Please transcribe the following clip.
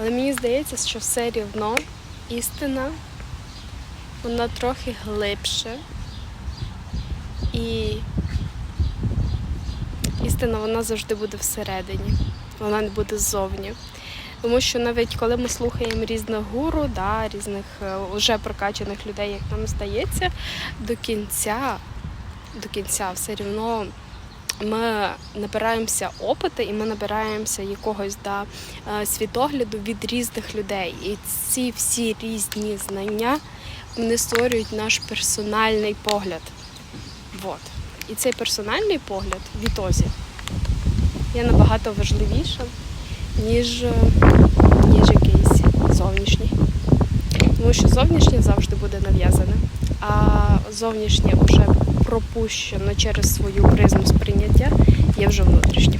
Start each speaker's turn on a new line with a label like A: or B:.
A: Але мені здається, що все рівно істина, вона трохи глибше. І істина вона завжди буде всередині, вона не буде ззовні. Тому що навіть коли ми слухаємо різних гуру, да, різних е, вже прокачаних людей, як нам здається, до кінця, до кінця все рівно ми набираємося опиту і ми набираємося якогось да, е, світогляду від різних людей. І ці всі різні знання вони створюють наш персональний погляд. Вот. І цей персональний погляд в ітозі є набагато важливішим, ніж, е, ніж якийсь зовнішній. Тому що зовнішнє завжди буде нав'язане, а зовнішнє вже пропущено через свою призму